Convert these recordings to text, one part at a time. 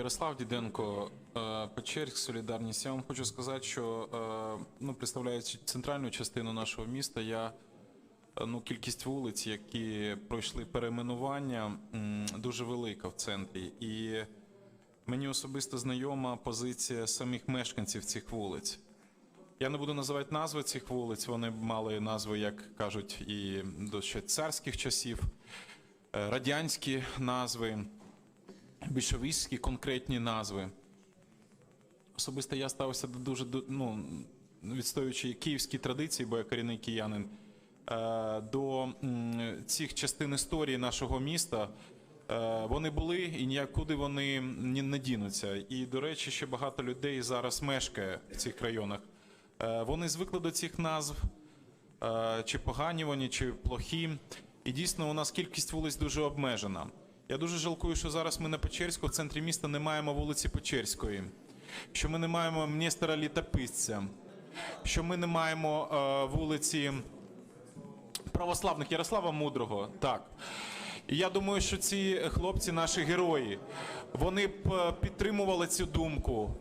Ярослав Діденко, е, Печерськ, Солідарність. Я вам хочу сказати, що е, ну, представляючи центральну частину нашого міста, я е, ну, кількість вулиць, які пройшли перейменування, дуже велика в центрі. І мені особисто знайома позиція самих мешканців цих вулиць. Я не буду називати назви цих вулиць, вони мали назви, як кажуть, і до ще царських часів, радянські назви більшовістські конкретні назви. Особисто я ставився до дуже ну, відстоюючи київські традиції, бо я корінний киянин, е, до цих частин історії нашого міста. Е, Вони були і ніякуди вони не дінуться. І, до речі, ще багато людей зараз мешкає в цих районах. Е, Вони звикли до цих назв, чи погані вони, чи плохі. І дійсно у нас кількість вулиць дуже обмежена. Я дуже жалкую, що зараз ми на Печерську, в центрі міста не маємо вулиці Печерської, що ми не маємо Нестора Літописця, що ми не маємо е, вулиці православних Ярослава Мудрого. Так. І я думаю, що ці хлопці, наші герої, вони б е, підтримували цю думку.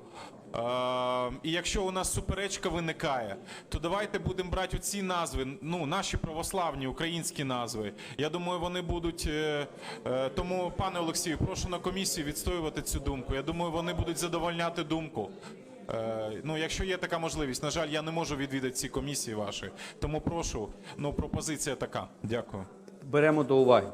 Е, і якщо у нас суперечка виникає, то давайте будемо брати оці назви, ну, наші православні українські назви. Я думаю, вони будуть. е, е, тому, пане Олексію, прошу на комісії відстоювати цю думку. Я думаю, вони будуть задовольняти думку. Е, ну, якщо є така можливість, на жаль, я не можу відвідати ці комісії ваші. Тому прошу, ну пропозиція така. Дякую. Беремо до уваги.